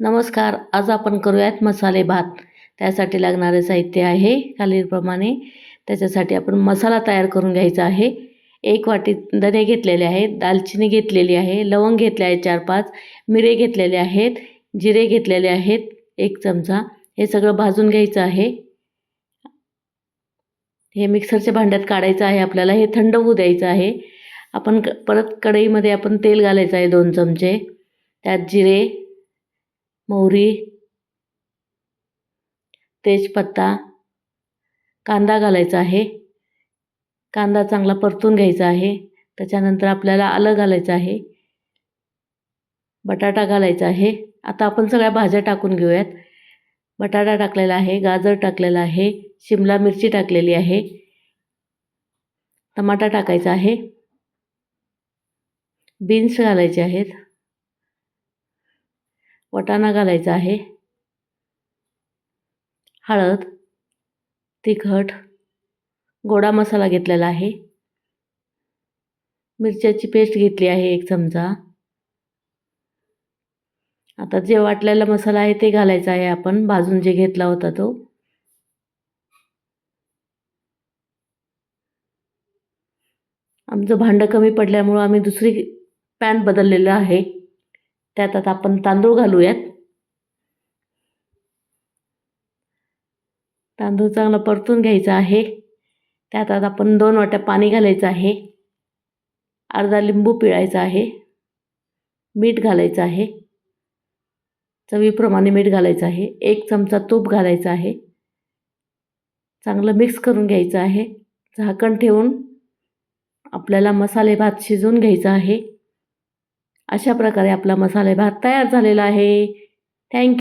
नमस्कार आज आपण करूयात मसाले भात. त्यासाठी लागणारे साहित्य आहे खालीलप्रमाणे. त्याच्यासाठी आपण मसाला तयार करून घ्यायचा आहे. एक वाटी धने घेतलेले आहेत दालचिनी घेतलेली आहे लवंग घेतले आहे चार पाच मिरे घेतलेले आहेत जिरे घेतलेले आहेत एक चमचा. हे सगळं भाजून घ्यायचं आहे. हे मिक्सरच्या भांड्यात काढायचं आहे आपल्याला हे थंड होऊ द्यायचं आहे. आपण क परत कढईमध्ये आपण तेल घालायचं आहे दोन चमचे. त्यात जिरे मोहरी तेजपत्ता कांदा घालायचा आहे. कांदा चांगला परतून घ्यायचा आहे. त्याच्यानंतर आपल्याला आलं घालायचं आहे. बटाटा घालायचा आहे. आता आपण सगळ्या भाज्या टाकून घेऊयात. बटाटा टाकलेला आहे गाजर टाकलेला आहे शिमला मिरची टाकलेली आहे. टमाटा टाकायचा आहे. बीन्स घालायचे आहेत. वटाणा घालायचा आहे. हळद तिखट गोडा मसाला घेतलेला आहे. मिरच्याची पेस्ट घेतली आहे एक चमचा. आता जे वाटलेला मसाला आहे ते घालायचा आहे आपण. भाजून जे घेतला होता तो. आमचं भांडं कमी पडल्यामुळं आम्ही दुसरी पॅन बदललेलं आहे. त्यात आता आपण तांदूळ घालूयात. तांदूळ चांगला परतून घ्यायचा आहे. त्यात आता आपण दोन वाट्या पाणी घालायचं आहे. अर्धा लिंबू पिळायचा आहे. मीठ घालायचं आहे. चवीप्रमाणे मीठ घालायचं आहे. एक चमचा तूप घालायचं आहे. चांगलं मिक्स करून घ्यायचं आहे. झाकण ठेवून आपल्याला मसाले भात शिजवून घ्यायचा आहे. अशा प्रकारे आपला मसाले भात तयार झालेला आहे. थँक्यू